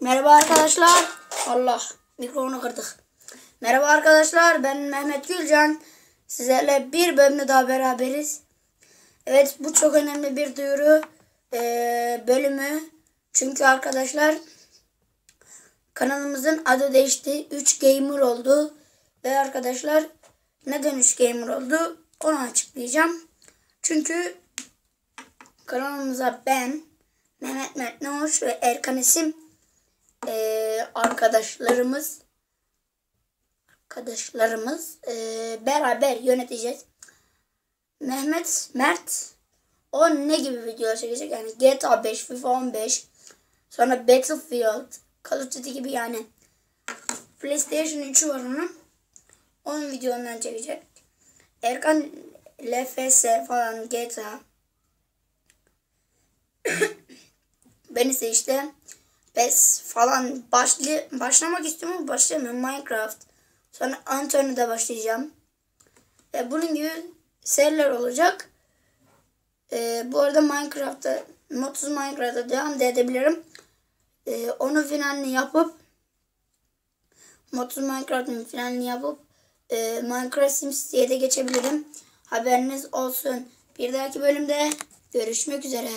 Merhaba arkadaşlar. Allah mikrofonu kırdık. Merhaba arkadaşlar ben Mehmet Gülcan. Sizlerle bir bölümde daha beraberiz. Evet bu çok önemli bir duyuru ee, bölümü. Çünkü arkadaşlar kanalımızın adı değişti. 3 Gamer oldu. Ve arkadaşlar neden 3 Gamer oldu onu açıklayacağım. Çünkü kanalımıza ben Mehmet Mert Noş ve Erkan eee, arkadaşlarımız arkadaşlarımız eee, beraber yöneteceğiz. Mehmet Mert o ne gibi videolar çekecek? Yani GTA 5, FIFA 15, sonra Battlefield, Call of Duty gibi yani PlayStation 3'ü var onun. Onun videolarından çekecek. Erkan LFS falan GTA. ben ise işte PES falan başlı, başlamak istiyorum ama başlamıyorum. Minecraft. Sonra Anthony'de başlayacağım. Ve bunun gibi seriler olacak. Ee, bu arada Minecraft'ta Modsuz Minecraft'ta devam da edebilirim. Ee, onu finalini yapıp Modsuz Minecraft'ın finalini yapıp e, Minecraft SimCity'ye de geçebilirim. Haberiniz olsun. Bir dahaki bölümde görüşmek üzere.